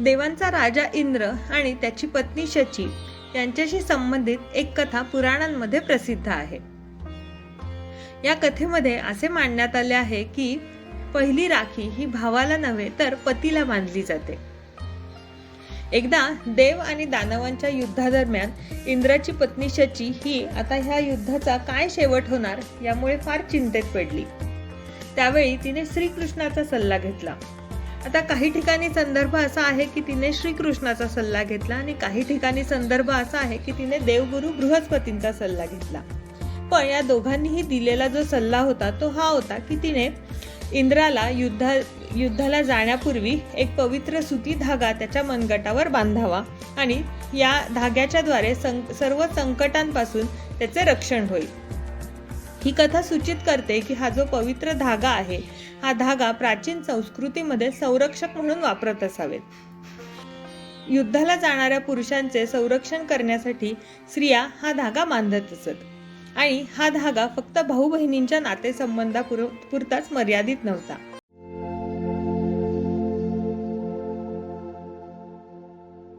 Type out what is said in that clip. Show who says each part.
Speaker 1: देवांचा राजा इंद्र आणि त्याची पत्नी शची यांच्याशी संबंधित एक कथा पुराणांमध्ये प्रसिद्ध आहे. या कथेमध्ये असे मांडण्यात आले आहे की पहिली राखी ही भावाला नव्हे तर पतीला बांधली जाते. एकदा देव आणि दानवांच्या युद्धादरम्यान इंद्राची पत्नी शची ही आता ह्या युद्धाचा काय शेवट होणार यामुळे फार चिंतेत पडली. त्यावेळी तिने श्रीकृष्णाचा सल्ला घेतला. आता काही ठिकाणी संदर्भ असा आहे की तिने श्रीकृष्णाचा सल्ला घेतला आणि काही ठिकाणी संदर्भ असा आहे की तिने देवगुरु बृहस्पतींचा सल्ला घेतला. पण या दोघांनीही दिलेला जो सल्ला होता तो हा होता की तिने इंद्राला युद्धा युद्धाला जाण्यापूर्वी एक पवित्र सुती धागा त्याच्या मनगटावर बांधावा आणि या धाग्याच्याद्वारे सं सर्व संकटांपासून त्याचे रक्षण होईल. ही कथा सूचित करते की हा जो पवित्र धागा आहे हा धागा प्राचीन संस्कृतीमध्ये संरक्षक म्हणून वापरत असावेत. युद्धाला जाणाऱ्या पुरुषांचे संरक्षण करण्यासाठी स्त्रिया हा धागा बांधत असत. आणि हा धागा फक्त भाऊ बहिणींच्या नातेसंबंधापुरताच मर्यादित नव्हता.